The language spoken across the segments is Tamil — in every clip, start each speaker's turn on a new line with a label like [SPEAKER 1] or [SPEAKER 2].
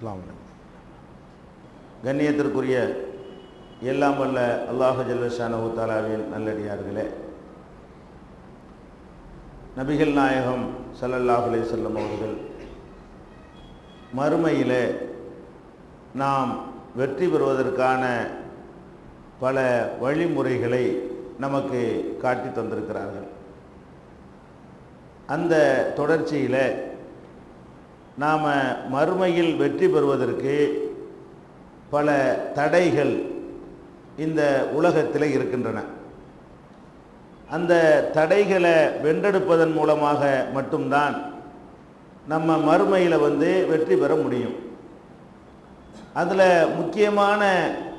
[SPEAKER 1] அஸ்லாம் கண்ணியத்திற்குரிய எல்லாம் வல்ல அல்லாஹு ஜல்லஷானஹு தாலாவின் நல்லடியார்களே. நபிகள் நாயகம் ஸல்லல்லாஹு அலைஹி வஸல்லம் அவர்கள் மறுமையிலே நாம் வெற்றி பெறுவதற்கான பல வழிமுறைகளை நமக்கு காட்டி தந்திருக்கிறார்கள். அந்த தொடர்ச்சியில் நாம் மறுமையில் வெற்றி பெறுவதற்கு பல தடைகள் இந்த உலகத்தில் இருக்கின்றன. அந்த தடைகளை வென்றெடுப்பதன் மூலமாக மட்டும்தான் நம்ம மறுமையில் வந்து வெற்றி பெற முடியும். அதில் முக்கியமான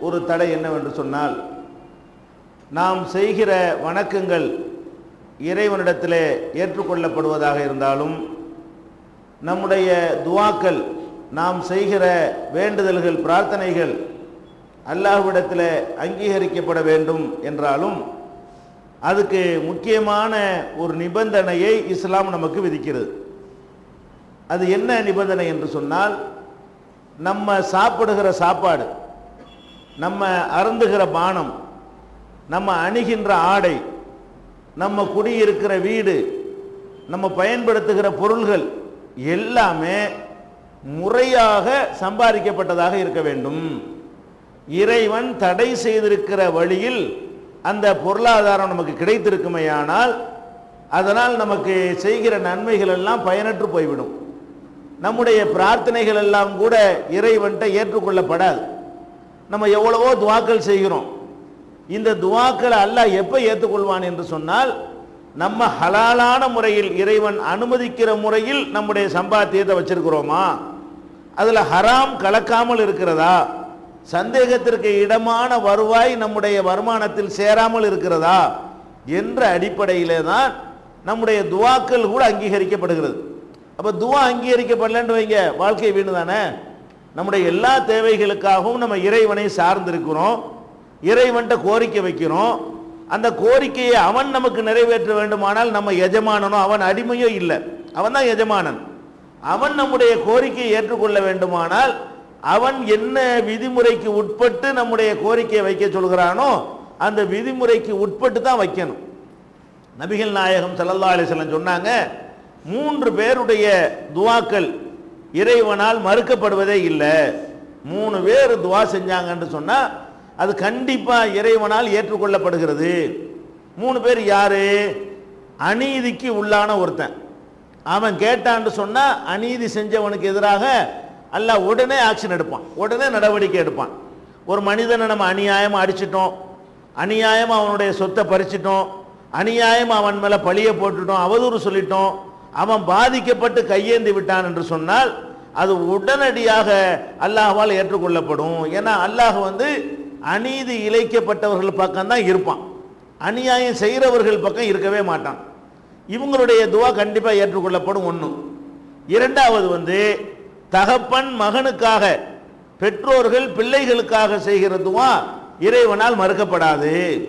[SPEAKER 1] ஒரு தடை என்னவென்று சொன்னால் நாம் செய்கிற வணக்கங்கள் இறைவனிடத்தில் ஏற்றுக்கொள்ளப்படுவதாக இருந்தாலும் நம்முடைய துவாக்கள் நாம் செய்கிற வேண்டுதல்கள் பிரார்த்தனைகள் அல்லாஹ்விடத்தில் அங்கீகரிக்கப்பட வேண்டும் என்றாலும் அதுக்கு முக்கியமான ஒரு நிபந்தனையை இஸ்லாம் நமக்கு விதிக்கிறது. அது என்ன நிபந்தனை என்று சொன்னால் நம்ம சாப்பிடுகிற சாப்பாடு நம்ம அருந்துகிற பானம் நம்ம அணுகின்ற ஆடை நம்ம குடியிருக்கிற வீடு நம்ம பயன்படுத்துகிற பொருள்கள் எல்லாமே முறையாக சம்பாதிக்கப்பட்டதாக இருக்க வேண்டும். இறைவன் தடை செய்திருக்கிற வழியில் அந்த பொருளாதாரம் நமக்கு கிடைத்திருக்குமையானால் அதனால் நமக்கு செய்கிற நன்மைகள் எல்லாம் பயனற்று போய்விடும். நம்முடைய பிரார்த்தனைகள் எல்லாம் கூட இறைவன்கிட்ட ஏற்றுக்கொள்ளப்படாது. நம்ம எவ்வளவோ துவாக்கள் செய்கிறோம். இந்த துவாக்களை அல்லாஹ் எப்போ ஏற்றுக்கொள்வான் என்று சொன்னால் நம்ம ஹலாலான முறையில் இறைவன் அனுமதிக்கிற முறையில் நம்முடைய சம்பாத்தியத்தை வச்சிருக்கிறோமா? அதில் ஹராம் கலக்காமல் இருக்கிறதா? சந்தேகத்திற்கு இடமான வருவாய் நம்முடைய வருமானத்தில் சேராமல் இருக்கிறதா? என்ற அடிப்படையிலே தான் நம்முடைய துவாக்கள் கூட அங்கீகரிக்கப்படுகிறது. அப்போ துவா அங்கீகரிக்கப்படலன்னு வைங்க வாழ்க்கை வீணு தானே? நம்முடைய எல்லா தேவைகளுக்காகவும் நம்ம இறைவனை சார்ந்திருக்கிறோம். இறைவன்ட்ட கோரிக்கை வைக்கிறோம். அந்த கோரிக்கையை அவன் நமக்கு நிறைவேற்ற வேண்டுமானால் நம்ம எஜமானனோ அவன் அடிமையோ இல்லை. அவன் தான் எஜமானன். அவன் நம்முடைய கோரிக்கையை ஏற்றுக்கொள்ள வேண்டுமானால் அவன் என்ன விதிமுறைக்கு உட்பட்டு நம்முடைய கோரிக்கையை வைக்க சொல்கிறானோ அந்த விதிமுறைக்கு உட்பட்டு தான் வைக்கணும். நபிகள் நாயகம் ஸல்லல்லாஹு அலைஹி சொன்னாங்க மூன்று பேருடைய துவாக்கள் இறைவனால் மறுக்கப்படுவதே இல்லை. மூணு பேர் துவா செஞ்சாங்கன்னு சொன்னால் அது கண்டிப்பாக இறைவனால் ஏற்றுக்கொள்ளப்படுகிறது. மூணு பேர் யாரு? அநீதிக்கு உள்ளான ஒருத்தன். அவன் கேட்டான்னு சொன்னால் அநீதி செஞ்சவனுக்கு எதிராக அல்லாஹ் உடனே ஆக்ஷன் எடுப்பான். உடனே நடவடிக்கை எடுப்பான். ஒரு மனிதனை நம்ம அநியாயமாக அடிச்சிட்டோம். அநியாயமாக அவனுடைய சொத்தை பறிச்சிட்டோம். அநியாயமாக அவன் மேலே பழியை போட்டுட்டோம் அவதூறு சொல்லிட்டோம். அவன் பாதிக்கப்பட்டு கையேந்தி விட்டான் என்று சொன்னால் அது உடனடியாக அல்லாஹ்வால் ஏற்றுக்கொள்ளப்படும். ஏன்னா அல்லாஹ் வந்து அநீதி இழைக்கப்பட்டவர்கள் பக்கம் தான் இருப்பான். அநியாயம் செய்கிறவர்கள் பக்கம் இருக்கவே மாட்டான். இவங்களுடைய துவா கண்டிப்பாக ஏற்றுக்கொள்ளப்படும் ஒன்று இரண்டாவது வந்து தகப்பன் மகனுக்காக பெற்றோர்கள் பிள்ளைகளுக்காக செய்கிற துவா இறைவனால் மறுக்கப்படாது.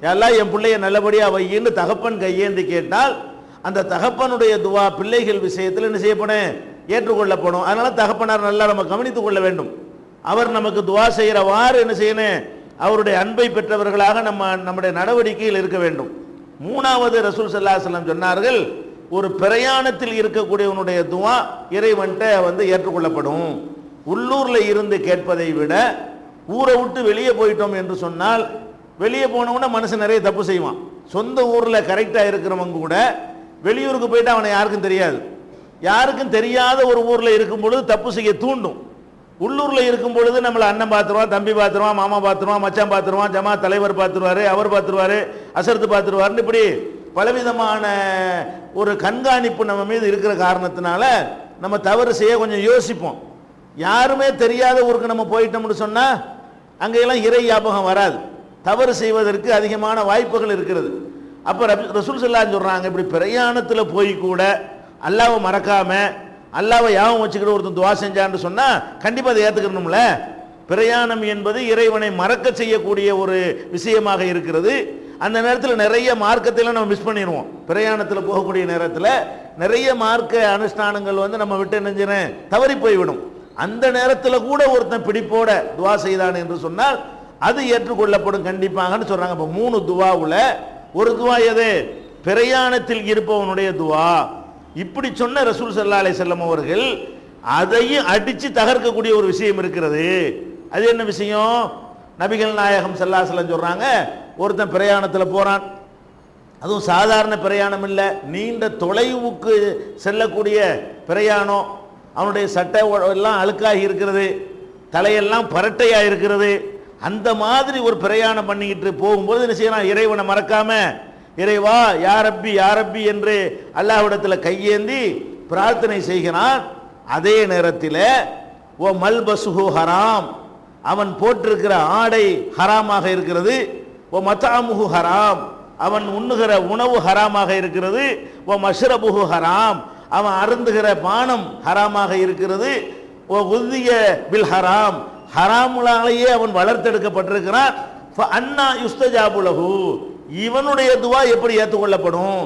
[SPEAKER 1] எல்லாம் என் பிள்ளைய நல்லபடியாக வையின்னு தகப்பன் கையேந்து கேட்டால் அந்த தகப்பனுடைய துவா பிள்ளைகள் விஷயத்தில் என்ன செய்யப்படும்? ஏற்றுக்கொள்ளப்படும். அதனால தகப்பனார் நல்லா நம்ம கவனித்துக் கொள்ள வேண்டும். அவர் நமக்கு துவா செய்கிறவாறு என்ன செய்யணும்? அவருடைய அன்பை பெற்றவர்களாக நம்ம நம்முடைய நடவடிக்கையில் இருக்க வேண்டும். மூணாவது ரசூல் சல்லா செல்லம் சொன்னார்கள் ஒரு பிரயாணத்தில் இருக்கக்கூடியவனுடைய துவா இறைவன்ட்ட வந்து ஏற்றுக்கொள்ளப்படும். உள்ளூரில் இருந்து கேட்பதை விட ஊரை விட்டு வெளியே போயிட்டோம் என்று சொன்னால் வெளியே போனவுடனே மனுஷன் நிறைய தப்பு செய்வான். சொந்த ஊரில் கரெக்டாக இருக்கிறவங்க கூட வெளியூருக்கு போயிட்டு அவனை யாருக்கும் தெரியாது. யாருக்கும் தெரியாத ஒரு ஊரில் இருக்கும் பொழுது தப்பு செய்ய தூண்டும். உள்ளூரில் இருக்கும் பொழுது நம்மளை அண்ணன் பார்த்துருவான் தம்பி பார்த்துருவான் மாமா பார்த்துருவான் மச்சான் பார்த்துருவான் ஜமா தலைவர் பார்த்துருவாரு அவர் பார்த்துருவாரு அசரத்து பார்த்துருவாருன்னு இப்படி பலவிதமான ஒரு கண்காணிப்பு நம்ம மீது இருக்கிற காரணத்தினால நம்ம தவறு செய்ய கொஞ்சம் யோசிப்போம். யாருமே தெரியாத ஊருக்கு நம்ம போயிட்டோம்னு சொன்னால் அங்கெல்லாம் இறை ஞாபகம் வராது. தவறு செய்வதற்கு அதிகமான வாய்ப்புகள் இருக்கிறது. அப்போ ரசூல் சொல்லான்னு சொல்கிறாங்க இப்படி பிரயாணத்தில் போய் கூட அல்லாவை மறக்காமல் அல்லாவை யாவும் வச்சுக்கிட்டு ஒருத்தன் துவா செஞ்சான்னு சொன்னா கண்டிப்பா அதை ஏத்துக்கணும்ல? பிரயாணம் என்பது இறைவனை மறக்க செய்யக்கூடிய ஒரு விஷயமாக இருக்கிறது. அந்த நேரத்தில் நிறைய மார்க்கத்தில் நம்ம மிஸ் பண்ணிடுவோம். பிரயாணத்தில் போகக்கூடிய நேரத்தில் நிறைய மார்க்க அனுஷ்டானங்கள் வந்து நம்ம விட்டு நெஞ்சின தவறி போய்விடும். அந்த நேரத்தில் கூட ஒருத்தன் பிடிப்போட துவா செய்தான் என்று சொன்னால் அது ஏற்றுக்கொள்ளப்படும் கண்டிப்பாகன்னு சொல்றாங்க. இப்போ மூணு துவாவில் ஒரு துவா எது? பிரயாணத்தில் இருப்பவனுடைய துவா. இப்படி சொன்ன ரசூல் சல்லா அலை செல்லம் அவர்கள் அதையும் அடித்து தகர்க்கக்கூடிய ஒரு விஷயம் இருக்கிறது. அது என்ன விஷயம்? நபிகள் நாயகம் செல்லா செல்லம் சொல்கிறாங்க ஒருத்தன் பிரயாணத்தில் போகிறான் அதுவும் சாதாரண பிரயாணம் இல்லை நீண்ட தொலைவுக்கு செல்லக்கூடிய பிரயாணம். அவனுடைய சட்டை எல்லாம் அழுக்காகி இருக்கிறது தலையெல்லாம் பரட்டையாக இருக்கிறது. அந்த மாதிரி ஒரு பிரயாணம் பண்ணிக்கிட்டு போகும்போது என்ன செய்யலாம் இறைவனை மறக்காமல் இறைவா யாரப்பி யாரப்பி என்று அல்லாஹ்விடத்தில் கையேந்தி பிரார்த்தனை செய்கிறான். அதே நேரத்தில் ஓ மல்பசுஹு ஹராம். அவன் போட்டிருக்கிற ஆடை ஹராமாக இருக்கிறது. ஓ மத்தாமுஹு ஹராம். அவன் உண்ணுகிற உணவு ஹராமாக இருக்கிறது. ஓ மஷ்ரபுஹு ஹராம். அவன் அருந்துகிற பானம் ஹராமாக இருக்கிறது. ஓ உதிய பில் ஹராம். ஹராமுலாலேயே அவன் வளர்த்தெடுக்கப்பட்டிருக்கிறான். ஃப அன்னா இவனுடைய துவா எப்படி ஏற்றுக்கொள்ளப்படும்?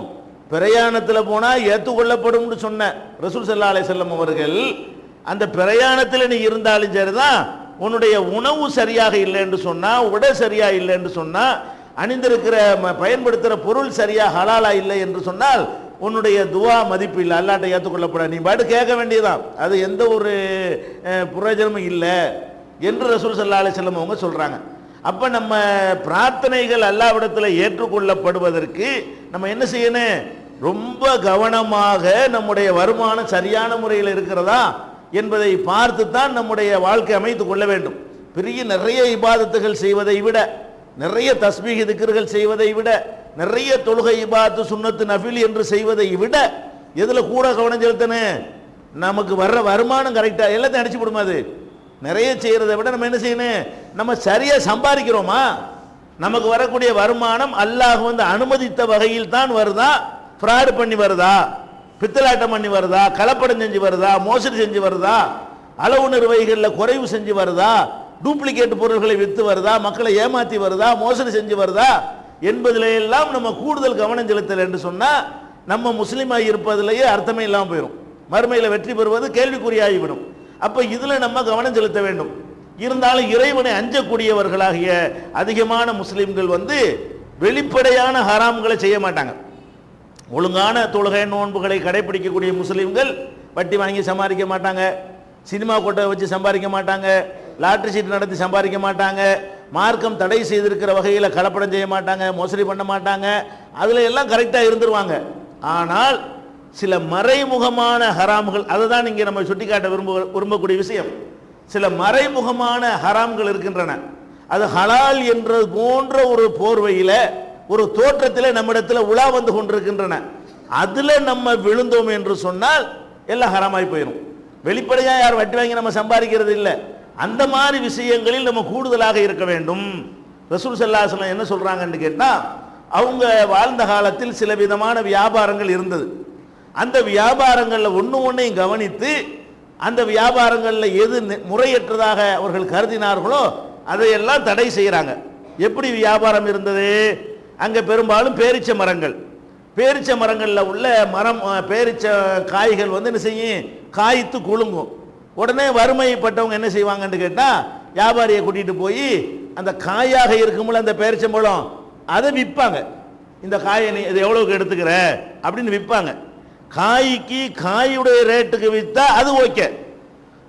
[SPEAKER 1] பிரயாணத்தில் போனால் ஏற்றுக்கொள்ளப்படும்னு சொன்ன ரசூல் சல்லா அலைஹி செல்லம் அவர்கள் அந்த பிரயாணத்தில் நீ இருந்தாலும் சரிதான் உன்னுடைய உணவு சரியாக இல்லை என்று சொன்னால் உடை சரியா இல்லை என்று சொன்னால் அணிந்திருக்கிற ம- பயன்படுத்துகிற பொருள் சரியாக ஹலாலா இல்லை என்று சொன்னால் உன்னுடைய துவா மதிப்பு இல்லை. அல்லாட்டை ஏற்றுக்கொள்ளப்பட நீ பாட்டு கேட்க வேண்டியதுதான். அது எந்த ஒரு பிரயோஜனமும் இல்லை என்று ரசூல் சல்லா அலி செல்லம் அவங்க சொல்கிறாங்க அப்ப நம்ம பிரார்த்தனைகள் அல்லாவிடத்தில் ஏற்றுக்கொள்ளப்படுவதற்கு நம்ம என்ன செய்யணும்? ரொம்ப கவனமாக நம்முடைய வருமானம் சரியான முறையில் இருக்கிறதா என்பதை பார்த்து தான் நம்முடைய வாழ்க்கை அமைத்துக் கொள்ள வேண்டும். பெரிய நிறைய இபாதத்துகள் செய்வதை விட நிறைய தஸ்மீக திக்கர்கள் செய்வதை விட நிறைய தொழுகை இபாத்து சுண்ணத்து நஃபில் என்று செய்வதை விட எதில் கூட கவனம் செலுத்தணும்? நமக்கு வர்ற வருமானம் கரெக்டாக எல்லாத்தையும் அடிச்சு விடுமா அது? நிறைய செய்கிறத விட நம்ம என்ன செய்யணும்? நம்ம சரியாக சம்பாதிக்கிறோமா? நமக்கு வரக்கூடிய வருமானம் அல்லாஹ் வந்து அனுமதித்த வகையில் தான் வருதா? ஃப்ராடு பண்ணி வருதா? பித்தலாட்டம் பண்ணி வருதா? கலப்படம் செஞ்சு வருதா? மோசடி செஞ்சு வருதா? அளவு நிர்வகிகளில் குறைவு செஞ்சு வருதா? டூப்ளிகேட் பொருட்களை விற்று வருதா? மக்களை ஏமாற்றி வருதா? மோசடி செஞ்சு வருதா? என்பதில எல்லாம் நம்ம கூடுதல் கவனம் செலுத்தல் என்று சொன்னால் நம்ம முஸ்லீமாக இருப்பதிலேயே அர்த்தமே இல்லாமல் போயிடும் மறுமையில் வெற்றி பெறுவது கேள்விக்குறியாகிவிடும் அப்ப இதுல நம்ம கவனம் செலுத்த வேண்டும். இருந்தாலும் இறைவனை அஞ்சக்கூடியவர்களாகிய அதிகமான முஸ்லிம்கள் வந்து வெளிப்படையான ஹராம்களை செய்ய மாட்டாங்க. ஒழுங்கான தொழுகை நோன்புகளை கடைபிடிக்கக்கூடிய முஸ்லிம்கள் வட்டி வாங்கி சம்பாதிக்க மாட்டாங்க. சினிமா கொட்டை வச்சு சம்பாதிக்க மாட்டாங்க. லாட்ரி சீட் நடத்தி சம்பாதிக்க மாட்டாங்க. மார்க்கம் தடை செய்திருக்கிற வகையில் கலப்படம் செய்ய மாட்டாங்க மோசடி பண்ண மாட்டாங்க. அதில் எல்லாம் கரெக்டாக இருந்துருவாங்க. ஆனால் சில மறைமுகமான ஹராம்கள் அதை தான் இங்கே நம்ம சுட்டிக்காட்ட விரும்ப விரும்பக்கூடிய விஷயம். சில மறைமுகமான ஹராம்கள் இருக்கின்றன. அது ஹலால் என்றது போன்ற ஒரு போர்வையில் ஒரு தோற்றத்தில் நம்மிடத்தில் உலா வந்து கொண்டிருக்கின்றன. அதில் நம்ம விழுந்தோம் என்று சொன்னால் எல்லாம் ஹராமாய் போயிடும் வெளிப்படையாக யார் வட்டி வாங்கி நம்ம சம்பாதிக்கிறது இல்லை. அந்த மாதிரி விஷயங்களில் நம்ம கூடுதலாக இருக்க வேண்டும். ரசூல் சல்லாஹலம் என்ன சொல்கிறாங்கன்னு கேட்டால் அவங்க வாழ்ந்த காலத்தில் சில விதமான வியாபாரங்கள் இருந்தது. அந்த வியாபாரங்களில் ஒன்று ஒன்றையும் கவனித்து அந்த வியாபாரங்களில் எது முறையற்றதாக அவர்கள் கருதினார்களோ அதையெல்லாம் தடை செய்கிறாங்க எப்படி வியாபாரம் இருந்தது? அங்கே பெரும்பாலும் பேரிச்ச மரங்கள். பேரிச்ச மரங்களில் உள்ள மரம் பேரிச்ச காய்கள் வந்து என்ன செய்யும்? காய்த்து குலுங்கும். உடனே வறுமைப்பட்டவங்க என்ன செய்வாங்கன்னு கேட்டால் வியாபாரியை கூட்டிகிட்டு போய் அந்த காயாக இருக்கும்போது அந்த பேரிச்சம்பழம் அதை விற்பாங்க இந்த காயை நீ இது எவ்வளோக்கு எடுத்துக்கிற? அப்படின்னு விற்பாங்க காய்க்கு காயுடைய ரேட்டுக்கு விற்றா அது ஓகே.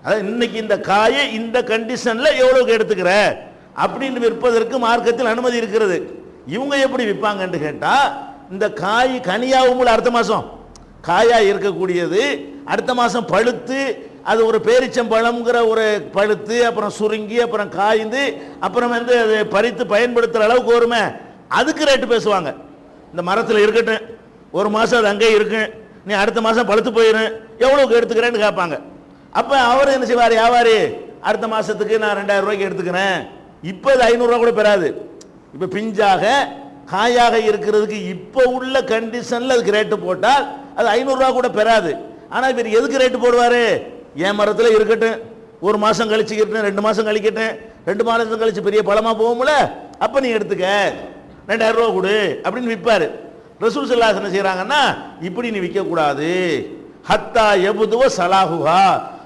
[SPEAKER 1] அதாவது இன்னைக்கு இந்த காயை இந்த கண்டிஷனில் எவ்வளோக்கு எடுத்துக்கிற? அப்படின்னு விற்பதற்கு மார்க்கத்தில் அனுமதி இருக்கிறது. இவங்க எப்படி விற்பாங்கன்னு கேட்டால் இந்த காய் கனியாகும் அடுத்த மாதம் காயாக இருக்கக்கூடியது அடுத்த மாதம் பழுத்து அது ஒரு பேரிச்சம்பழம்ங்கிற ஒரு பழுத்து அப்புறம் சுருங்கி அப்புறம் காய்ந்து அப்புறம் வந்து அது பறித்து பயன்படுத்துகிற அளவுக்கு வருமே அதுக்கு ரேட்டு பேசுவாங்க. இந்த மரத்தில் இருக்கட்டும் ஒரு மாதம் அது அங்கேயே இருக்கும் நீ அடுத்த மாதம் பழுத்து போயிடும் எவ்வளோக்கு எடுத்துக்கிறேன்னு கேட்பாங்க. அப்போ அவர் என்ன செய்வார்? வியாபாரி அடுத்த மாதத்துக்கு நான் ரெண்டாயிரம் ரூபாய்க்கு எடுத்துக்கிறேன். இப்போ அது ஐநூறுரூவா கூட பெறாது. இப்போ பிஞ்சாக காயாக இருக்கிறதுக்கு இப்போ உள்ள கண்டிஷனில் அதுக்கு ரேட்டு போட்டால் அது ஐநூறுரூவா கூட பெறாது. ஆனால் இவர் எதுக்கு ரேட்டு போடுவார்? என் மரத்தில் இருக்கட்டும். ஒரு மாதம் கழிச்சுக்கிட்டேன் ரெண்டு மாதம் கழிக்கட்டும். ரெண்டு மாதம் கழிச்சு பெரிய பழமாக போகும்ல? அப்போ நீ எடுத்துக்க. ரெண்டாயிரம் ரூபா கொடு அப்படின்னு விற்பாரு ரசூல் சல்லாஸ் என்ன செய்கிறாங்கன்னா இப்படி நீ விற்கக்கூடாது ஹத்தா எபுதுவ சலாஹுஹா.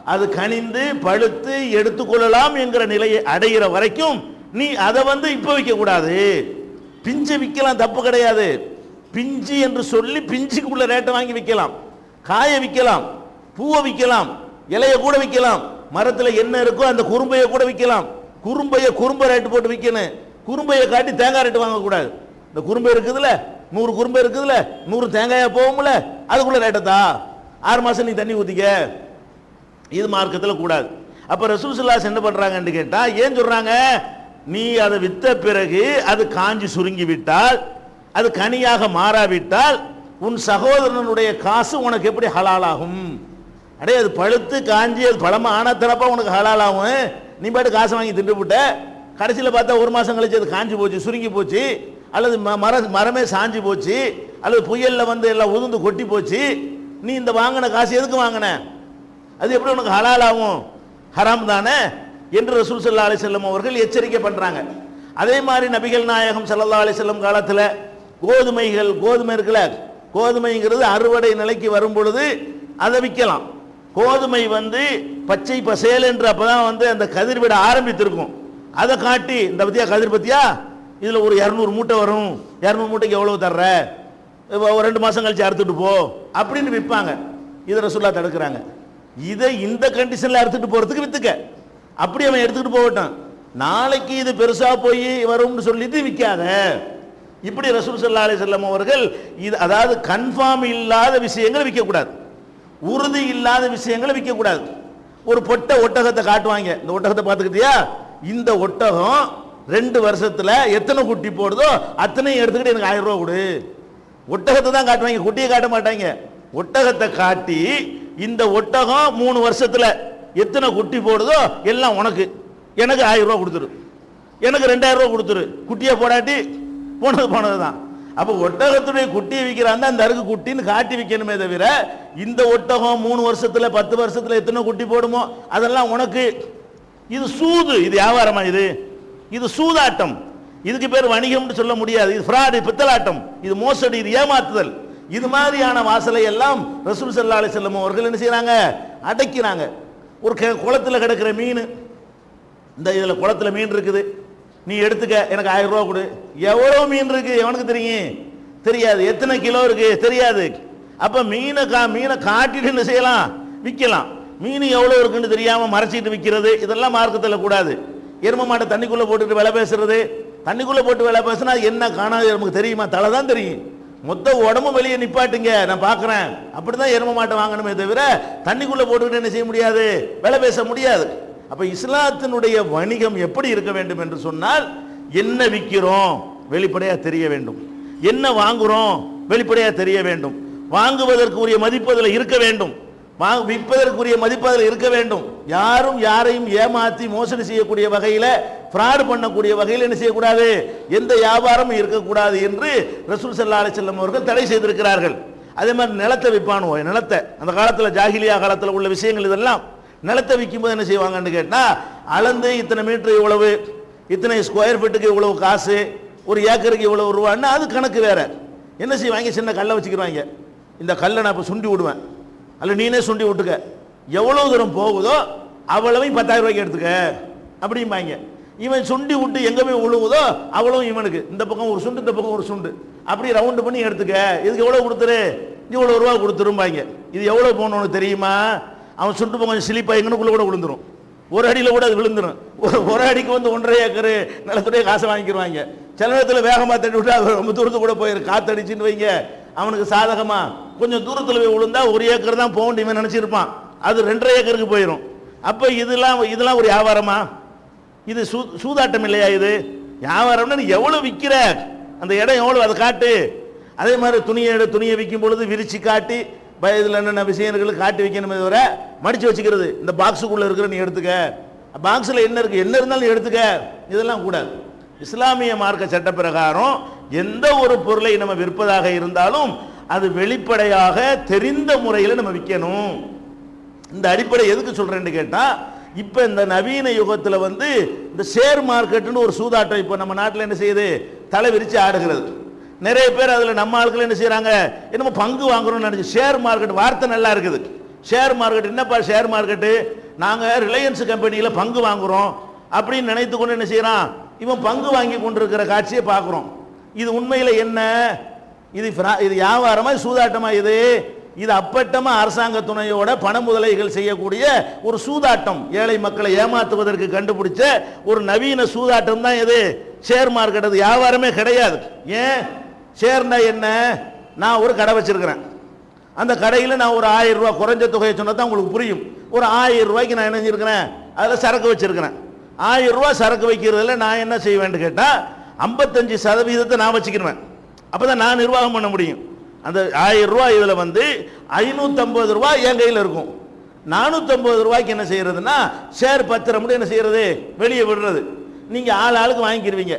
[SPEAKER 1] அது கனிந்து பழுத்து எடுத்துக்கொள்ளலாம் என்கிற நிலையை அடைகிற வரைக்கும் நீ அதை வந்து இப்போ விற்கக்கூடாது பிஞ்சு விற்கலாம் தப்பு கிடையாது. பிஞ்சு என்று சொல்லி பிஞ்சுக்குள்ள ரேட்டை வாங்கி விற்கலாம் காய விற்கலாம் பூவை விற்கலாம் இலையை கூட விற்கலாம் மரத்தில் என்ன இருக்கோ அந்த குறும்பையை கூட விற்கலாம் குறும்பையை குறும்ப ரேட்டு போட்டு விற்கணும் குறும்பையை காட்டி தேங்காய் ரேட்டு வாங்கக்கூடாது. இந்த குறும்பை இருக்குதுல்ல நூறு குறும்பு இருக்குதுல்ல நூறு தேங்காயா போகும்ல அதுக்குள்ள ரேட்டை ஆறு மாசம் நீ தண்ணி ஊத்திக்க. இது மார்க்கத்தில் கூடாது. அப்ப ரசூல் ஸல்லல்லாஹு என்ன பண்றாங்கன்னு கேட்டா ஏன் சொல்றாங்க? நீ அதை வித்த பிறகு அது காஞ்சி சுருங்கி விட்டால் அது கனியாக மாறாவிட்டால் உன் சகோதரனுடைய காசு உனக்கு எப்படி ஹலாலாகும்? அடே அது பழுத்து காஞ்சி அது பழமா ஆன தரப்பா உனக்கு ஹலாலாகும். நீ பாட்டு காசு வாங்கி தின்று கடைசியில் பார்த்தா ஒரு மாசம் கழிச்சு அது காஞ்சி போச்சு சுருங்கி போச்சு. அல்லது ம- மர மரமே சாஞ்சி போச்சு அல்லது புயலில் வந்து எல்லாம் உதுந்து கொட்டி போச்சு நீ இந்த வாங்கின காசு எதுக்கு வாங்கின? அது எப்படி உனக்கு ஹலால் ஆகும் ஹராம் தானே? என்று ரசூல் சல்லா அலிசல்லம் அவர்கள் எச்சரிக்கை பண்ணுறாங்க அதே மாதிரி நபிகள் நாயகம் சல்லா அலி செல்லம் காலத்தில் கோதுமைகள் கோதுமை இருக்குல்ல கோதுமைங்கிறது அறுவடை நிலைக்கு வரும் பொழுது அதை விற்கலாம். கோதுமை வந்து பச்சை பசேல் என்று அப்பதான் வந்து அந்த கதிர் விட ஆரம்பித்திருக்கும். அதை காட்டி இந்த பத்தியா கதிர் பத்தியா? இதில் ஒரு இரநூறு மூட்டை வரும். இரநூறு மூட்டைக்கு எவ்வளோ தர்ற? ஒரு ரெண்டு மாதம் கழிச்சு அறுத்துட்டு போ. அப்படின்னு விற்பாங்க இதை ரசுல்லா தடுக்கிறாங்க. இதை இந்த கண்டிஷனில் அறுத்துட்டு போகிறதுக்கு விற்றுக்க அப்படி அவன் எடுத்துக்கிட்டு போகட்டும். நாளைக்கு இது பெருசாக போய் வரும்னு சொல்லிட்டு விற்காத இப்படி ரசூல் சல்லா அலி செல்லம் அவர்கள் இது அதாவது கன்ஃபார்ம் இல்லாத விஷயங்களை விற்கக்கூடாது உறுதி இல்லாத விஷயங்களை விற்கக்கூடாது ஒரு பொட்டை ஒட்டகத்தை காட்டுவாங்க. இந்த ஒட்டகத்தை பார்த்துக்கிட்டியா? இந்த ஒட்டகம் ரெண்டு வருஷத்தில் எத்தனை குட்டி போடுதோ அத்தனையும் எடுத்துக்கிட்டு எனக்கு ஆயிரம் ரூபா கொடு. ஒட்டகத்தை தான் காட்டுவாங்க குட்டியை காட்ட மாட்டாங்க. ஒட்டகத்தை காட்டி இந்த ஒட்டகம் மூணு வருஷத்தில் எத்தனை குட்டி போடுதோ எல்லாம் உனக்கு. எனக்கு ஆயிரம் ரூபா கொடுத்துரு. எனக்கு ரெண்டாயிரம் ரூபா கொடுத்துரு. குட்டியை போடாட்டி போனது போனது தான் அப்போ ஒட்டகத்துடைய குட்டியை விற்கிறாங்க அந்த அருக்கு குட்டின்னு காட்டி விற்கணுமே தவிர இந்த ஒட்டகம் மூணு வருஷத்தில் பத்து வருஷத்தில் எத்தனை குட்டி போடுமோ அதெல்லாம் உனக்கு. இது சூது இது வியாபாரமா இது? இது சூதாட்டம். இதுக்கு பேர் வணிகம்னு சொல்ல முடியாது. இது ஃப்ராடு பித்தலாட்டம். இது மோசடி இது ஏமாத்துதல். இது மாதிரியான வாசலை எல்லாம் ரசூல் சல்லா அலி செல்லம் அவர்கள் என்ன செய்கிறாங்க அடைக்கிறாங்க. ஒரு க குளத்துல கிடக்கிற மீன். இந்த இதில் குளத்துல மீன் இருக்குது. நீ எடுத்துக்க எனக்கு ஆயிரம் ரூபா கொடு. எவ்வளோ மீன் இருக்கு? எவனுக்கு தெரியும்? தெரியாது. எத்தனை கிலோ இருக்கு? தெரியாது. அப்போ மீனை கா மீனை காட்டிட்டு என்ன செய்யலாம்? விற்கலாம் மீன் எவ்வளோ இருக்குன்னு தெரியாமல் மறைச்சிட்டு விற்கிறது இதெல்லாம் மார்க்கத்தில் கூடாது. எரும மாட்டை தண்ணிக்குள்ள போட்டுட்டு வேலை பேசுறது? தண்ணிக்குள்ள போட்டு வேலை பேசினா என்ன காணாது? நமக்கு தெரியுமா? தலை தான் தெரியும். மொத்த உடம்பும் வெளியே நிப்பாட்டுங்க. நான் பார்க்கறேன். அப்படிதான் எரும மாட்டை வாங்கணுமே தவிர தண்ணிக்குள்ள போட்டுக்கிட்டு என்ன செய்ய முடியாது? விலை பேச முடியாது. அப்ப இஸ்லாத்தினுடைய வணிகம் எப்படி இருக்க வேண்டும் என்று சொன்னால் என்ன விற்கிறோம் வெளிப்படையா தெரிய வேண்டும். என்ன வாங்குறோம்? வெளிப்படையா தெரிய வேண்டும். வாங்குவதற்கு உரிய மதிப்பு அதில் இருக்க வேண்டும். விற்பதற்குரிய மதிப்பு அதில் இருக்க வேண்டும். யாரும் யாரையும் ஏமாற்றி மோசடி செய்யக்கூடிய வகையில் ஃப்ராடு பண்ணக்கூடிய வகையில் என்ன செய்யக்கூடாது? எந்த வியாபாரமும் இருக்கக்கூடாது என்று ரசூல் சல்லா அலி செல்லம் அவர்கள் தடை செய்திருக்கிறார்கள். அதே மாதிரி நிலத்தை விற்பானுவோ நிலத்தை. அந்த காலத்தில் ஜாகிலியா காலத்தில் உள்ள விஷயங்கள் இதெல்லாம். நிலத்தை விற்கும்போது என்ன செய்வாங்கன்னு கேட்டால் அளந்து இத்தனை மீட்டர் இவ்வளவு இத்தனை ஸ்கொயர் ஃபீட்டுக்கு இவ்வளவு காசு ஒரு ஏக்கருக்கு இவ்வளவு ரூபான்னு அது கணக்கு வேற. என்ன செய்வாங்க? சின்ன கல்லை வச்சுக்கிறாங்க இந்த கல்லை நான் இப்போ சுண்டி விடுவேன். அல்ல நீனே சுண்டி விட்டுக்க. எவ்வளவு தூரம் போகுதோ அவ்வளவையும் பத்தாயிரம் ரூபாய்க்கு எடுத்துக்க. அப்படிம்பாங்க. இவன் சுண்டி விட்டு எங்கே போய் விழுவுதோ அவ்வளவும் இவனுக்கு. இந்த பக்கம் ஒரு சுண்டு இந்த பக்கம் ஒரு சுண்டு. அப்படி ரவுண்டு பண்ணி எடுத்துக்க. இதுக்கு எவ்வளோ கொடுத்துரு? இவ்வளோ ரூபா கொடுத்துரும்பாங்க. இது எவ்வளோ போகணும்னு தெரியுமா? அவன் சுண்டு கொஞ்சம் சிலிப்பா எங்கனுக்குள்ளே கூட விழுந்துடும் ஒரு அடியில் கூட அது விழுந்துடும் ஒரு ஒரு அடிக்கு வந்து ஒன்றரை ஏக்கர் நிலத்துடைய காசை வாங்கிக்கிடுவாங்க சில நேரத்தில் வேகமாக தட்டி விட்டு அது ரொம்ப தூரத்துக்கு கூட போயிரு காத்தடிச்சுன்னு வைங்க. அவனுக்கு சாதகமா? கொஞ்சம் தூரத்தில் போய் விழுந்தா ஒரு ஏக்கர் தான் போக இவன் நினச்சிருப்பான். அது ரெண்டரை ஏக்கருக்கு போயிடும் அப்போ இதெல்லாம் இதெல்லாம் ஒரு வியாபாரமா? இது சூ சூதாட்டம் இல்லையா இது? வியாபாரம்னா நீ எவ்வளோ விற்கிற அந்த இடம் எவ்வளோ அதை காட்டு. அதே மாதிரி துணியை துணியை விற்கும் பொழுது விரித்து காட்டி இதில் என்னென்ன விஷயங்கள் காட்டி வைக்கணுமே தவிர மடிச்சு வச்சுக்கிறது. இந்த பாக்ஸுக்குள்ளே இருக்கிற நீ எடுத்துக்க. பாக்ஸில் என்ன இருக்குது என்ன இருந்தாலும் நீ எடுத்துக்க. இதெல்லாம் கூடாது. இஸ்லாமிய மார்க்க சட்ட பிரகாரம் எந்த ஒரு பொருளை நம்ம விற்பதாக இருந்தாலும் அது வெளிப்படையாக தெரிந்த முறையில் நம்ம விற்கணும். இந்த அடிப்படை எதுக்கு சொல்றேன்னு கேட்டா இப்ப இந்த நவீன யுகத்துல வந்து இந்த ஷேர் மார்க்கெட்னு ஒரு சூதாட்டம் இப்ப நம்ம நாட்டில் என்ன செய்யுது? தலை விரிச்சு ஆடுகிறது. நிறைய பேர் அதுல நம்ம ஆட்கள் என்ன செய்கிறாங்க என்னமோ பங்கு வாங்குறோம்னு நினைச்சு ஷேர் மார்க்கெட் வார்த்தை நல்லா இருக்குது. ஷேர் மார்க்கெட் என்னப்பா ஷேர் மார்க்கெட்டு நாங்கள் ரிலையன்ஸ் கம்பெனியில் பங்கு வாங்குறோம் அப்படின்னு நினைத்து கொண்டு என்ன செய்கிறான் இவன் பங்கு வாங்கி கொண்டிருக்கிற காட்சியை பார்க்குறோம். இது உண்மையில் என்ன? இது இது வியாபாரமா சூதாட்டமாக சூதாட்டமா இது? இது அப்பட்டமா அரசாங்க துணையோட பண முதலைகள் செய்யக்கூடிய ஒரு சூதாட்டம். ஏழை மக்களை ஏமாற்றுவதற்கு கண்டுபிடிச்ச ஒரு நவீன சூதாட்டம் தான் இது. ஷேர் மார்க்கெட் அது வியாபாரமே கிடையாது. ஏன்? ஷேர்னா என்ன? நான் ஒரு கடை வச்சிருக்கிறேன். அந்த கடையில் நான் ஒரு ஆயிரம் ரூபாய் குறைஞ்ச தொகையை சொன்னால் தான் உங்களுக்கு புரியும். ஒரு ஆயிரம் ரூபாய்க்கு நான் என்ன செஞ்சிருக்கிறேன்? அதில் சரக்கு வச்சிருக்கிறேன். ஆயிரம் ரூபாய் சரக்கு வைக்கிறதுல நான் என்ன செய்வேன்னு கேட்டால் ஐம்பத்தஞ்சு சதவீதத்தை நான் வச்சுக்கிடுவேன் அப்போ தான் நான் நிர்வாகம் பண்ண முடியும். அந்த ஆயிரம் ரூபாய் இதில் வந்து ஐநூற்றம்பது ரூபாய் என் கையில் இருக்கும். நானூற்றம்பது ரூபாய்க்கு என்ன செய்கிறதுன்னா ஷேர் பத்திரம் மட்டும் என்ன செய்கிறது வெளியே விடுறது. நீங்கள் ஆள் ஆளுக்கு வாங்கிக்கிருவீங்க.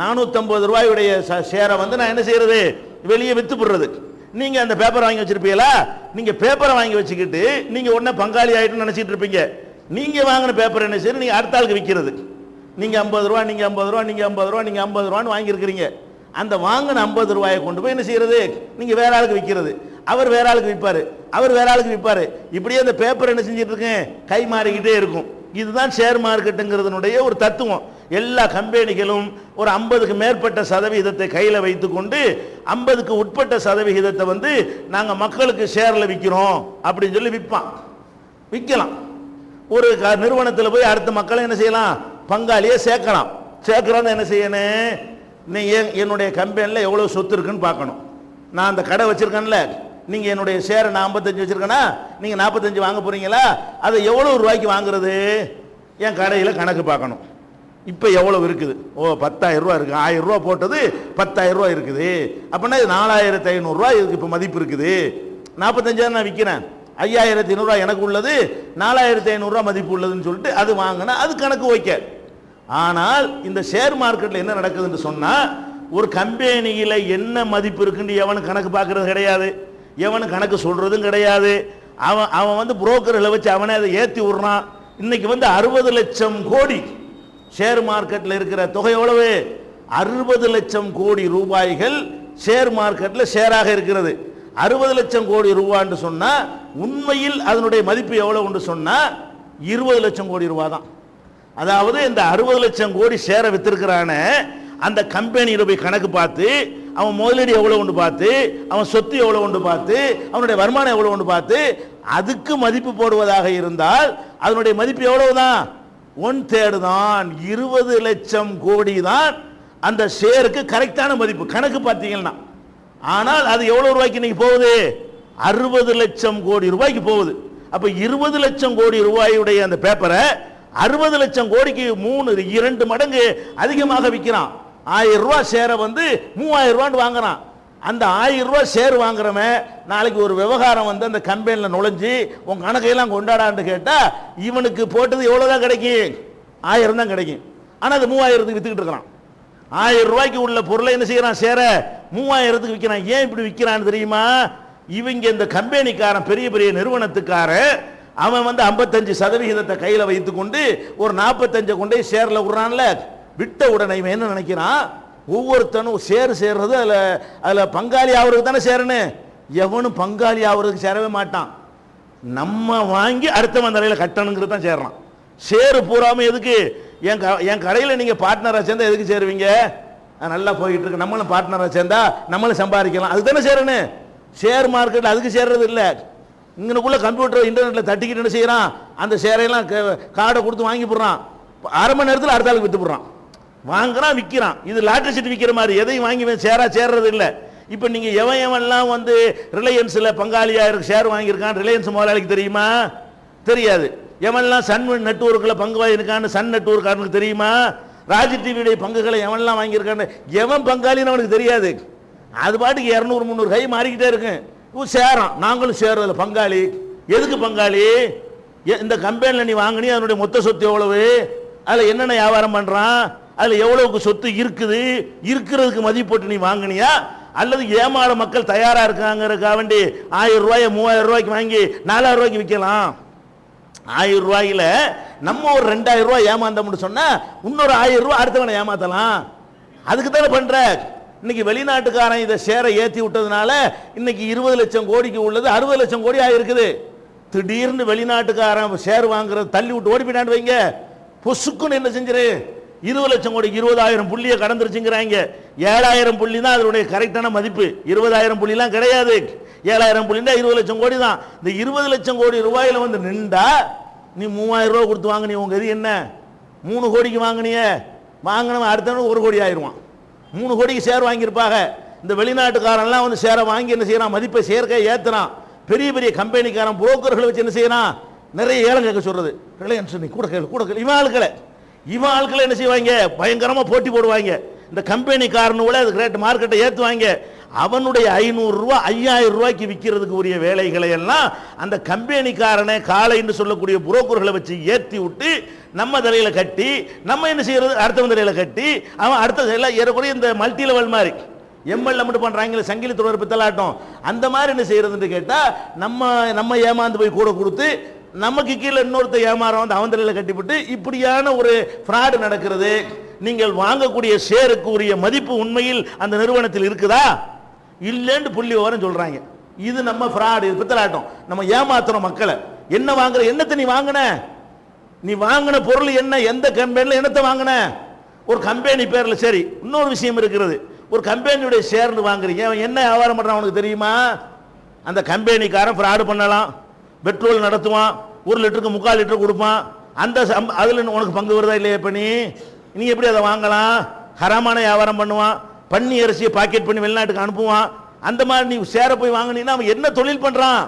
[SPEAKER 1] நானூற்றம்பது ரூபாயுடைய ஷேரை வந்து நான் என்ன செய்கிறது வெளியே விற்று போடுறது நீங்கள் அந்த பேப்பரை வாங்கி வச்சுருப்பீங்களா? நீங்கள் பேப்பரை வாங்கி வச்சுக்கிட்டு நீங்கள் உடனே பங்காளி ஆகிட்டுன்னு நினச்சிட்டு இருப்பீங்க. நீங்கள் வாங்கின பேப்பர் என்ன செய்யணும் நீங்கள் அடுத்த ஆளுக்கு விற்கிறது நீங்கள் ஐம்பது ரூபா நீங்கள் ஐம்பது ரூபா நீங்கள் ஐம்பது ரூபா நீங்கள் ஐம்பது ரூபான்னு வாங்கியிருக்கிறீங்க. அந்த வாங்கின ஐம்பது ரூபாயை கொண்டு போய் என்ன செய்யறது? நீங்கள் வேற ஆளுக்கு விற்கிறது அவர் வேற ஆளுக்கு விற்பாரு. அவர் வேற ஆளுக்கு விற்பாரு. இப்படியே அந்த பேப்பர் என்ன செஞ்சுட்டு இருக்கேன்? கை மாறிக்கிட்டே இருக்கும். இதுதான் ஷேர் மார்க்கெட்டுங்கிறதுனுடைய ஒரு தத்துவம். எல்லா கம்பெனிகளும் ஒரு ஐம்பதுக்கு மேற்பட்ட சதவிகிதத்தை கையில் வைத்துக்கொண்டு ஐம்பதுக்கு உட்பட்ட சதவிகிதத்தை வந்து நாங்கள் மக்களுக்கு ஷேரில் விற்கிறோம் அப்படின்னு சொல்லி விற்பான் விற்கலாம் ஒரு க- நிறுவனத்தில் போய் அடுத்த மக்களை என்ன செய்யலாம்? பங்காளியை சேர்க்கலாம். சேர்க்கிறோன்னு என்ன செய்யணும் நீ என்னுடைய கம்பெனியில் எவ்வளோ சொத்து இருக்குன்னு பார்க்கணும். நான் அந்த கடை வச்சிருக்கேன்ல நீங்கள் என்னுடைய ஷேரை நான் ஐம்பத்தஞ்சு வச்சிருக்கேனா? நீங்கள் நாற்பத்தஞ்சு வாங்க போகிறீங்களா அதை எவ்வளோ ரூபாய்க்கு வாங்குறது? என் கடையில் கணக்கு பார்க்கணும். இப்போ எவ்வளோ இருக்குது? ஓ பத்தாயிரரூவா இருக்குது ஆயிரரூவா போட்டது பத்தாயிரரூவா இருக்குது. அப்படின்னா இது நாலாயிரத்தி ஐநூறுரூவா இதுக்கு இப்போ மதிப்பு இருக்குது. நாற்பத்தஞ்சாயிரம் நான் விற்கிறேன் ஐயாயிரத்தி ஐநூறுரூவா எனக்கு உள்ளது நாலாயிரத்தி ஐநூறுரூவா மதிப்பு உள்ளதுன்னு சொல்லிட்டு அது வாங்கினா அது கணக்கு வைக்க. ஆனால் இந்த ஷேர் மார்க்கெட்டில் என்ன நடக்குதுன்னு சொன்னால் ஒரு கம்பெனியில் என்ன மதிப்பு இருக்குன்னு எவனும் கணக்கு பார்க்குறது கிடையாது. எவனும் கணக்கு சொல்கிறதும் கிடையாது. அவன் அவன் வந்து புரோக்கர்களை வச்சு அவனே அதை ஏற்றி விடுறான். இன்னைக்கு வந்து அறுபது லட்சம் கோடி ஷேர் மார்க்கெட்டில் இருக்கிற தொகை எவ்வளவு? அறுபது லட்சம் கோடி ரூபாய்கள் ஷேர் மார்க்கெட்டில் ஷேராக இருக்கிறது. அறுபது லட்சம் கோடி ரூபான்னு சொன்னால் உண்மையில் அதனுடைய மதிப்பு எவ்வளவுன்னு சொன்னால் இருபது லட்சம் கோடி ரூபா தான் அதாவது இந்த அறுபது லட்சம் கோடி ஷேரை வித்திருக்கிறான அந்த கம்பெனியில் போய் கணக்கு பார்த்து அவன் முதலீடு எவ்வளோ ஒன்று பார்த்து அவன் சொத்து எவ்வளோ ஒன்று பார்த்து அவனுடைய வருமானம் எவ்வளோ ஒன்று பார்த்து அதுக்கு மதிப்பு போடுவதாக இருந்தால் அதனுடைய மதிப்பு எவ்வளவுதான்? ஒன் தேர்டு தான். இருபது லட்சம் கோடி தான் அந்த ஷேருக்கு கரெக்டான மதிப்பு. கணக்கு பார்த்தீங்கன்னா ஆனால் அது எவ்வளவு ரூபாய்க்கு இன்னைக்கு போகுது? அறுபது லட்சம் கோடி ரூபாய்க்கு போகுது. அப்ப இருபது லட்சம் கோடி ரூபாயுடைய அந்த பேப்பரை அறுபது லட்சம் கோடிக்கு மூணு இரண்டு மடங்கு அதிகமாக விற்கிறான் ஆயிரம் ரூபாய் ஷேரை வந்து மூவாயிரம் ரூபான்னு வாங்குறான். அந்த ஆயிரம் ரூபாய் ஷேர் வாங்குறவன் நாளைக்கு ஒரு விவகாரம் வந்து அந்த கம்பெனியில் நுழைஞ்சு உன் கணக்கையெல்லாம் கொண்டாடான்னு கேட்டா இவனுக்கு போட்டது எவ்வளவுதான் கிடைக்கும்? ஆயிரம் தான் கிடைக்கும். ஆனால் அது மூவாயிரத்துக்கு வித்துக்கிட்டு இருக்கிறான். ஆயிரம் ரூபாய்க்கு உள்ள பொருளை என்ன செய்யறான்? சேர. மூவாயிரத்துக்கு விற்கிறான் ஏன் இப்படி விற்கிறான்னு தெரியுமா? இவங்க இந்த கம்பெனிக்காரன் பெரிய பெரிய நிறுவனத்துக்காரன் அவன் வந்து ஐம்பத்தஞ்சு சதவிகிதத்தை கையில் வைத்துக்கொண்டு ஒரு நாற்பத்தஞ்சை கொண்டு போய் ஷேர்ல விடுறான்ல. விட்ட உடனே இவன் என்ன நினைக்கிறான்? ஒவ்வொருத்தனும் சேர் சேர்றது அதில் அதில் பங்காளி ஆகிறதுக்கு தானே சேரணும் எவனும் பங்காளி ஆகிறதுக்கு சேரவே மாட்டான். நம்ம வாங்கி அடுத்தவன் தலையில கட்டணுங்கிறது தான் சேர்றான். சேரு பூராமல் எதுக்கு? என் க என் கடையில் நீங்கள் பார்ட்னராக சேர்ந்தா எதுக்கு சேருவீங்க? நல்லா போயிட்டு இருக்கு நம்மளும் பார்ட்னராக சேர்ந்தா நம்மளும் சம்பாதிக்கலாம். அதுக்கு தானே சேரணும் ஷேர் மார்க்கெட்டில் அதுக்கு சேர்றது இல்லை. இங்கனுக்குள்ள கம்ப்யூட்டர் இன்டர்நெட்டில் தட்டிக்கிட்டு என்ன செய்கிறான் அந்த ஷேரையெல்லாம் கார்டை கொடுத்து வாங்கி போடுறான். அரை மணி நேரத்தில் அடுத்த ஆளுக்கு வித்து போடுறான். வாங்குறான் விற்கிறான் இது லாட்டரி சீட் விற்கிற மாதிரி. எதையும் வாங்கி சேராக சேர்றது இல்லை. இப்போ நீங்கள் எவன் எவன்லாம் வந்து ரிலையன்ஸில் பங்காளியாக இருக்கு ஷேர் வாங்கியிருக்கான்? ரிலையன்ஸ் முதலாளிக்கு தெரியுமா? தெரியாது. எவன்லாம் சன் நெட்ஒர்க்கில் பங்கு வாங்கியிருக்கான்னு சன் நெட்ஒர்க்காரனுக்கு தெரியுமா? ராஜ் டிவியுடைய பங்குகளை எவன்லாம் வாங்கியிருக்கான்னு? எவன் பங்காளின்னு அவனுக்கு தெரியாது. அது பாட்டுக்கு இரநூறு முந்நூறு கை மாறிக்கிட்டே இருக்கும். இவன் சேரும் நாங்களும் சேர்றதில்ல பங்காளி. எதுக்கு பங்காளி? இந்த கம்பெனியில் நீ வாங்கினி அதனுடைய மொத்த சொத்து எவ்வளவு? அதில் என்னென்ன வியாபாரம் பண்ணுறான் அதில் எவ்வளவுக்கு சொத்து இருக்குது? இருக்கிறதுக்கு மதிப்போட்டு நீ வாங்கினியா? அல்லது ஏமாற மக்கள் தயாராக இருக்காங்கிறதுக்காக வேண்டி ஆயிரம் ரூபாயை மூவாயிரம் ரூபாய்க்கு வாங்கி நாலாயிரம் ரூபாய்க்கு விற்கலாம்? ஆயிரம் ரூபாயில நம்ம ஒரு ரெண்டாயிரம் ரூபாய் ஏமாந்தோம்னு சொன்னா இன்னொரு ஆயிரம் ரூபாய் அடுத்தவனை ஏமாத்தலாம். அதுக்கு தானே பண்ற? இன்னைக்கு வெளிநாட்டுக்காரன் இதை ஷேரை ஏற்றி விட்டதுனால இன்னைக்கு இருபது லட்சம் கோடிக்கு உள்ளது அறுபது லட்சம் கோடி ஆகிருக்குது திடீர்னு வெளிநாட்டுக்காரன் ஷேர் வாங்குறது தள்ளி விட்டு ஓடி போயிட்டான்னு வைங்க. பொசுக்குன்னு என்ன செஞ்சிரு? இருபது லட்சம் கோடி இருபதாயிரம் புள்ளியை கடந்துருச்சுங்கிறாங்க. ஏழாயிரம் புள்ளி தான் அதனுடைய கரெக்டான மதிப்பு. இருபதாயிரம் புள்ளிலாம் கிடையாது. ஏழாயிரம் புள்ளினா இருபது லட்சம் கோடி தான். இந்த இருபது லட்சம் கோடி ரூபாயில் வந்து நின்றா நீ மூவாயிரம் ரூபா கொடுத்து வாங்கினீ உங்க இது என்ன? மூணு கோடிக்கு வாங்கினிய. வாங்கினவன் அடுத்தவன் ஒரு கோடி ஆயிடுவான் மூணு கோடிக்கு ஷேர் வாங்கியிருப்பாங்க இந்த வெளிநாட்டுக்காரன்லாம் வந்து ஷேரை வாங்கி என்ன செய்யறான்? மதிப்பை சேர்க்க ஏற்றுறான் பெரிய பெரிய கம்பெனிக்காரன் புரோக்கர்களை வச்சு என்ன செய்யறான்? நிறைய ஏலம் கேட்க சொல்றது. ரிலையன்ஸ் நீ கூட கேளு கூட கேளு. இவன் ஆளுக்களை. இவன் ஆட்களை என்ன செய்வாங்க? பயங்கரமாக போட்டி போடுவாங்க. இந்த கம்பெனி கூட அது கிரேட் மார்க்கெட்டை ஏற்றுவாங்க அவனுடைய ஐநூறுரூவா ஐயாயிரம் ரூபாய்க்கு விற்கிறதுக்கு உரிய வேலைகளை எல்லாம் அந்த கம்பெனிக்காரனை காலைன்னு சொல்லக்கூடிய புரோக்கர்களை வச்சு ஏற்றி விட்டு நம்ம தலையில் கட்டி நம்ம என்ன செய்யறது? அடுத்தவன் தலையில் கட்டி அவன் அடுத்த எல்லாம் ஏறக்குறைய இந்த மல்டி லெவல் மாதிரி எம்எல்ஏ மட்டும் பண்ணுறாங்களே சங்கிலி தொடர்பு பித்தலாட்டம். அந்த மாதிரி என்ன செய்யறதுன்னு கேட்டால் நம்ம நம்ம ஏமாந்து போய் கூட கொடுத்து நமக்கு கீழே இன்னொருத்த ஏமாறம் வந்து அவன் தலையில் கட்டிவிட்டு இப்படியான ஒரு ஃப்ராடு நடக்கிறது. நீங்கள் வாங்கக்கூடிய ஷேருக்கு உரிய மதிப்பு உண்மையில் அந்த நிறுவனத்தில் இருக்குதா? இல்லைன்னு புள்ளி விவரம் சொல்கிறாங்க இது நம்ம ஃப்ராடு இது பித்தலாட்டம். நம்ம ஏமாத்துறோம் மக்களை. என்ன வாங்குற? என்னத்தை நீ வாங்கின? நீ வாங்கின பொருள் என்ன? எந்த கம்பெனியில் என்னத்தை வாங்கின? ஒரு கம்பெனி பேரில் சரி இன்னொரு விஷயம் இருக்கிறது. ஒரு கம்பெனியுடைய ஷேர்னு வாங்குறீங்க. அவன் என்ன வியாபாரம் பண்ணுறான் உனக்கு தெரியுமா? அந்த கம்பெனிக்காரன் ஃப்ராடு பண்ணலாம். பெட்ரோல் நடத்துவான் ஒரு லிட்டருக்கு முக்கால் லிட்டர் கொடுப்பான். அந்த சம் அதில் உனக்கு பங்கு வருதா இல்லையா இப்போ நீ? நீ எப்படி அதை வாங்கலாம்? ஹராமான வியாபாரம் பண்ணுவான் பன்னி அரிசியை பாக்கெட் பண்ணி வெளிநாட்டுக்கு அனுப்புவான். அந்த மாதிரி நீ சேர போய் வாங்கினீங்கன்னா அவன் என்ன தொழில் பண்ணுறான்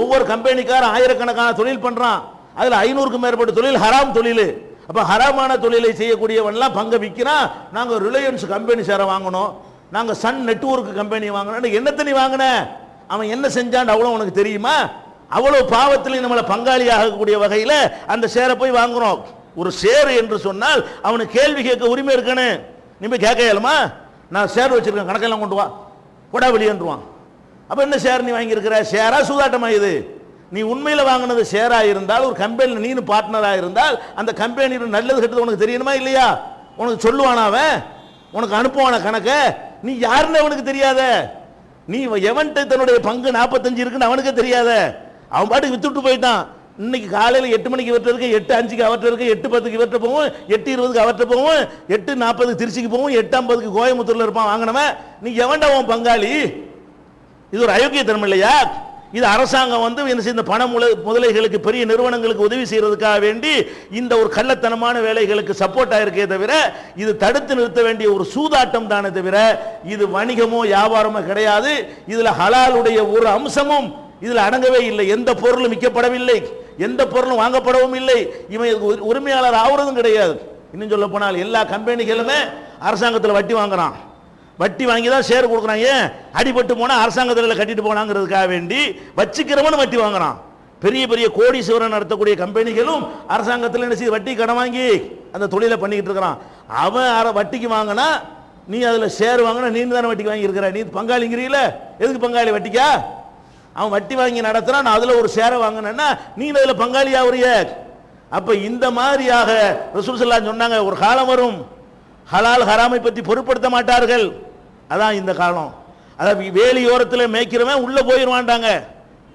[SPEAKER 1] ஒவ்வொரு கம்பெனிக்காரன் ஆயிரக்கணக்கான தொழில் பண்ணுறான் அதில் ஐநூறுக்கும் மேற்பட்ட தொழில் ஹராம் தொழில். அப்போ ஹராமான தொழிலை செய்யக்கூடியவன்லாம் பங்கை விற்கிறான் நாங்கள் ரிலையன்ஸ் கம்பெனி சேர வாங்கினோம் நாங்கள் சன் நெட்ஒர்க் கம்பெனி வாங்கினோம் என்னத்தை நீ வாங்கின? அவன் என்ன செஞ்சான்னு அவ்வளோ உனக்கு தெரியுமா? அவ்வளவு பாவத்தில் நம்மளை பங்காளி ஆகக்கூடிய வகையில் அந்த ஷேரை போய் வாங்குறோம். ஒரு சேரு என்று சொன்னால் அவனுக்கு கேள்வி கேட்க உரிமை இருக்கணும் நீ போய் கேட்க இயலுமா? நான் சேர் வச்சிருக்கேன் கணக்கெல்லாம் கொண்டு வா. கொடா வெளியேன்றுவான் அப்போ என்ன ஷேர் நீ வாங்கியிருக்கிற? சேரா சூதாட்டமா இது? நீ உண்மையில் வாங்கினது ஷேரா இருந்தால் ஒரு கம்பெனியில் நீனு பார்ட்னராக இருந்தால் அந்த கம்பெனியில் நல்லது கெட்டது உனக்கு தெரியணுமா இல்லையா? உனக்கு சொல்லுவானா அவன்? உனக்கு அனுப்புவான கணக்கை? நீ யாருன்னு அவனுக்கு தெரியாத. நீ எவன்ட்டு தன்னுடைய பங்கு நாற்பத்தஞ்சு இருக்குன்னு அவனுக்கே தெரியாத. அவன் பாட்டுக்கு வித்துட்டு போயிட்டான். இன்னைக்கு காலையில் எட்டு மணிக்கு இவர்கிட்ட இருக்கு எட்டு அஞ்சுக்கு அவர்கிட்ட இருக்கு எட்டு பத்துக்கு இவர்கிட்ட போவோம். எட்டு இருபதுக்கு அவர்கிட்ட போவோம். எட்டு நாற்பதுக்கு திருச்சிக்கு போவோம். எட்டு ஐம்பதுக்கு கோயம்புத்தூர்ல இருப்பான் வாங்கினவன். நீ எவன்டா உன் பங்காளி? இது ஒரு அயோக்கியத்தனம் இல்லையா? இது அரசாங்கம் வந்து என்ன இந்த பண முல- முதலைகளுக்கு பெரிய நிறுவனங்களுக்கு உதவி செய்யறதுக்காக வேண்டி இந்த ஒரு கள்ளத்தனமான வேலைகளுக்கு சப்போர்ட் ஆயிருக்கே தவிர இது தடுத்து நிறுத்த வேண்டிய ஒரு சூதாட்டம் தானே தவிர இது வணிகமோ வியாபாரமோ கிடையாது. இதுல ஹலாலுடைய ஒரு அம்சமும் இதில் அடங்கவே இல்லை. எந்த பொருளும் விற்கப்படவில்லை. எந்த பொருளும் வாங்கப்படவும் இல்லை. இவன் உரிமையாளர் ஆகுறதும் கிடையாது. இன்னும் சொல்ல போனால் எல்லா கம்பெனிகளுமே அரசாங்கத்தில் வட்டி வாங்குறான். வட்டி வாங்கி தான் ஷேர் கொடுக்குறான். ஏன்? அடிபட்டு போனால் அரசாங்கத்தில் கட்டிட்டு போனாங்கிறதுக்காக வேண்டி வச்சுக்கிறவனும் வட்டி வாங்குறான். பெரிய பெரிய கோடீஸ்வரன் நடத்தக்கூடிய கம்பெனிகளும் அரசாங்கத்தில் என்ன செய்ய வட்டி கடன் வாங்கி அந்த தொழிலை பண்ணிக்கிட்டு இருக்கிறான். அவன் வட்டிக்கு வாங்கினா நீ அதில் ஷேர் வாங்கினா நீ தானே வட்டிக்கு வாங்கியிருக்கிற? நீ பங்காளிங்கிறீங்கள எதுக்கு பங்காளி வட்டிக்கா? அவன் வட்டி வாங்கி நடத்துறான் நான் அதில் ஒரு ஷேரை வாங்கினேன்னா நீ அதில் பங்காளி ஆகுறிய அப்ப இந்த மாதிரியாக ரசூல் ஸல்லல்லாஹு சொன்னாங்க ஒரு காலம் வரும். ஹலால் ஹராமை பற்றி பொருட்படுத்த மாட்டார்கள். அதான் இந்த காலம். அதாவது வேலியோரத்தில் மேய்க்கிறவன் உள்ள போயிடுவான்டாங்க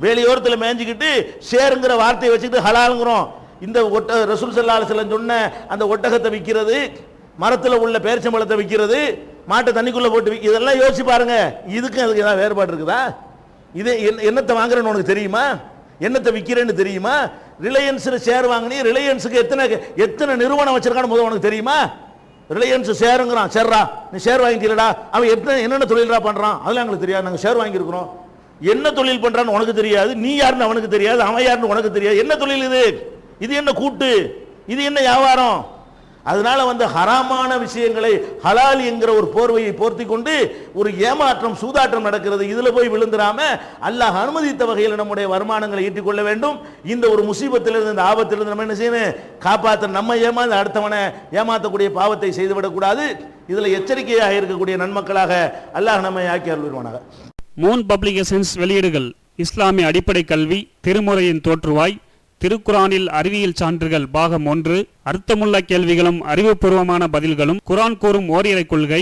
[SPEAKER 1] வேலியோரத்தில் மேய்ஞ்சிக்கிட்டு ஷேருங்கிற வார்த்தையை வச்சுக்கிட்டு ஹலாலுங்கிறோம். இந்த ஒட்ட ரசூல் ஸல்லல்லாஹு அலைஹி சொன்ன அந்த ஒட்டகத்தை விற்கிறது மரத்தில் உள்ள பேரிச்சம்பழத்தை விற்கிறது மாட்டை தண்ணிக்குள்ளே போட்டு விற்க இதெல்லாம் யோசிச்சு பாருங்க. இதுக்கும் அதுக்கு ஏதாவது வேறுபாடு இருக்குதா? இது என்ன- என்னத்தை வாங்குறேன்னு உனக்கு தெரியுமா? என்னத்தை விற்கிறேன்னு தெரியுமா? ரிலையன்ஸில் ஷேர் வாங்கினி ரிலையன்ஸுக்கு எத்தனை எத்தனை நிறுவனம் வச்சிருக்கான்னு முதல் உனக்கு தெரியுமா? ரிலையன்ஸ் ஷேருங்கிறான் சேர்றா நீ ஷேர் வாங்கிக்கலடா அவன் எத்தனை என்னென்ன தொழிலா பண்ணுறான் அதெல்லாம் எங்களுக்கு தெரியாது. நாங்கள் ஷேர் வாங்கியிருக்கிறோம். என்ன தொழில் பண்ணுறான்னு உனக்கு தெரியாது. நீ யாருன்னு அவனுக்கு தெரியாது. அவன் யாருன்னு உனக்கு தெரியாது. என்ன தொழில் இது? இது என்ன கூட்டு? இது என்ன வியாபாரம்? அதனால வந்து ஹராமான விஷயங்களை ஹலால் என்கிற ஒரு போர்வையை போர்த்தி கொண்டு ஒரு ஏமாற்றம் சூதாட்டம் நடக்கிறது. இதில் போய் விழுந்துராம அல்லாஹ் அனுமதித்த வகையில் நம்முடைய வருமானங்களை ஈட்டிக்கொள்ள வேண்டும். இந்த ஒரு முசீபத்திலிருந்து இந்த ஆபத்திலிருந்து நம்ம என்ன செய்யணும்? காப்பாற்ற நம்ம ஏமாந்து அடுத்தவனை ஏமாற்றக்கூடிய பாவத்தை செய்துவிடக்கூடாது. இதில் எச்சரிக்கையாக இருக்கக்கூடிய நன்மக்களாக அல்லாஹ் நம்மை ஆக்கி அருள்வானாக.
[SPEAKER 2] மூன் பப்ளிகேஷன்ஸ் வெளியீடுகள். இஸ்லாமிய அடிப்படை கல்வி திருமுறையின் தோற்றுவாய். திருக்குரானில் அறிவியல் சான்றுகள் பாகம் ஒன்று அர்த்தமுள்ள கேள்விகளும் அறிவுபூர்வமான பதில்களும் குரான் கூறும் ஓரிரை கொள்கை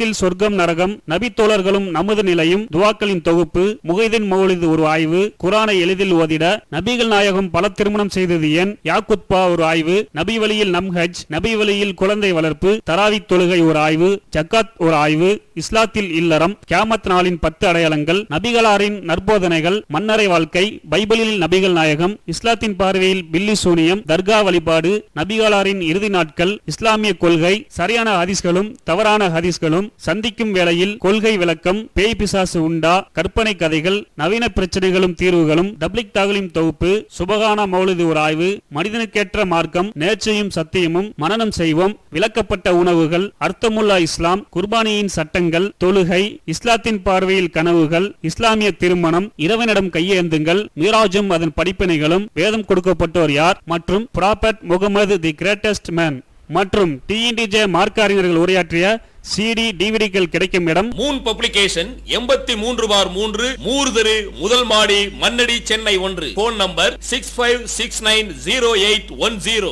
[SPEAKER 2] இஸ்லாத்தில் சொர்க்கம் நரகம் நபித்தோழர்களும் நமது நிலையும் துவாக்களின் தொகுப்பு முகைதின் மௌலிது ஒரு ஆய்வு குரானை எளிதில் ஓதிட நபிகள் நாயகம் பல திருமணம் செய்தது ஏன்? யாக்குத்பா ஒரு ஆய்வு நபி வழியில் நம் ஹஜ் நபி வழியில் குழந்தை வளர்ப்பு தராவி தொழுகை ஒரு ஆய்வு ஜக்காத் ஒரு ஆய்வு இஸ்லாத்தில் இல்லறம் கியாமத் நாளின் பத்து அடையாளங்கள் நபிகளாரின் நற்போதனைகள் மன்னரை வாழ்க்கை பைபிளில் நபிகள் நாயகம் இஸ்லாத்தின் பார்வையில் பில்லி சூனியம் தர்கா வழிபாடு நபிகளாரின் இறுதி நாட்கள் இஸ்லாமிய கொள்கை சரியான ஹதீஸ்களும் தவறான ஹதீஸ்களும் சந்திக்கும் வேளையில் கொள்கை விளக்கம் பேய் பிசாசு உண்டா கற்பனை கதைகள் நவீன பிரச்சனைகளும் தீர்வுகளும் டப்ளிக் தாகலின் தொகுப்பு சுபகான மௌலிது ஒரு ஆய்வு மனிதனுக்கேற்ற மார்க்கம் நேர்ச்சையும் சத்தியமும் மனனம் செய்வோம் விளக்கப்பட்ட உணவுகள் அர்த்தமுல்லா இஸ்லாம் குர்பானியின் சட்டங்கள் தொழுகை இஸ்லாத்தின் பார்வையில் கனவுகள் இஸ்லாமிய திருமணம் இறைவனிடம் கையேந்துங்கள் மீராஜும் அதன் படிப்பினைகளும் வேதம் கொடுக்கப்பட்டோர் யார்? மற்றும் prophet Muhammad the greatest man மற்றும் டிஎன்டிஜே மார்க்க அறிஞர்கள் உரையாற்றிய சிடி டிவிடிகள் கிடைக்கும் இடம்
[SPEAKER 3] மூன் பப்ளிகேஷன் எண்பத்தி மூன்று பார் மூன்று மூர்தரு முதல் மாடி மன்னடி சென்னை ஒன்று. Phone number six five six nine zero eight one zero